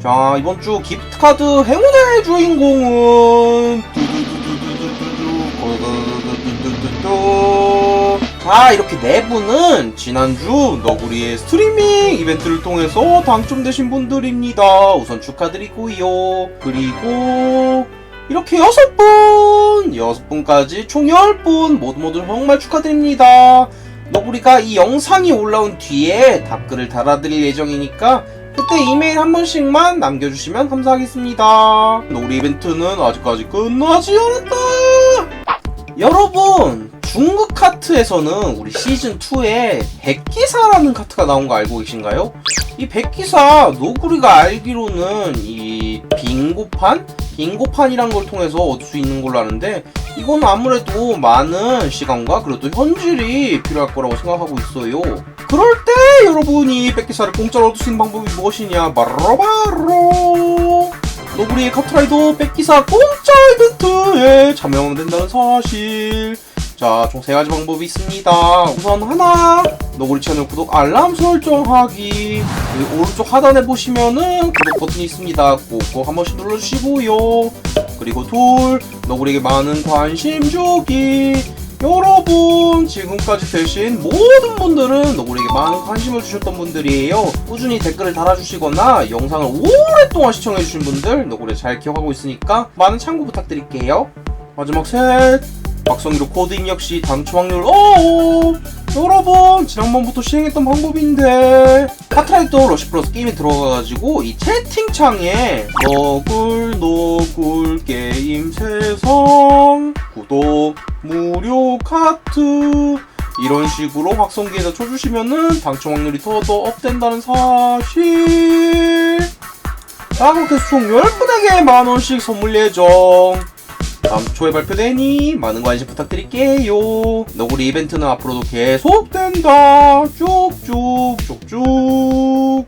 자 이번 주 기프트 카드 행운의 주인공은 자 이렇게 네 분은 지난주 너구리의 스트리밍 이벤트를 통해서 당첨되신 분들입니다. 우선 축하드리고요. 그리고 이렇게 여섯 분, 여섯 분까지 총 10분 모두 모두 정말 축하드립니다. 너구리가 이 영상이 올라온 뒤에 답글을 달아드릴 예정이니까 그때 이메일 한 번씩만 남겨주시면 감사하겠습니다. 우리 이벤트는 아직까지 끝나지 않았다. 여러분 중국 카트에서는 우리 시즌 2에 백기사라는 카트가 나온 거 알고 계신가요? 이 백기사 노구리가 알기로는 이 빙고판 빙고판이란 걸 통해서 얻을 수 있는 걸로 아는데 이건 아무래도 많은 시간과 그래도 현질이 필요할 거라고 생각하고 있어요. 그럴 때 여러분이 백기사를 공짜로 얻을 수 있는 방법이 무엇이냐 바로 바로 노브리의 카트라이더 백기사 공짜 이벤트에 참여하면 된다는 사실 자, 총 세 가지 방법이 있습니다. 우선 하나, 너구리 채널 구독 알람 설정하기. 오른쪽 하단에 보시면은 구독 버튼이 있습니다. 꼭꼭 한 번씩 눌러주시고요. 그리고 둘, 너구리에게 많은 관심 주기. 여러분, 지금까지 되신 모든 분들은 너구리에게 많은 관심을 주셨던 분들이에요. 꾸준히 댓글을 달아주시거나 영상을 오랫동안 시청해주신 분들, 너구리 잘 기억하고 있으니까 많은 참고 부탁드릴게요. 마지막 셋. 박성희로 코드 입력 시 당첨 확률 오 여러분 지난번부터 시행했던 방법인데 카트라이더 러시 플러스 게임에 들어가가지고 이 채팅창에 너굴 너굴 게임 세상 구독 무료 카트 이런 식으로 확성기에다 쳐주시면은 당첨 확률이 더 더 업된다는 사실 자 그렇게 총 10분에게 만원씩 선물 예정 다음 주 초에 발표되니 많은 관심 부탁드릴게요. 너구리 이벤트는 앞으로도 계속된다. 쭉쭉 쭉쭉.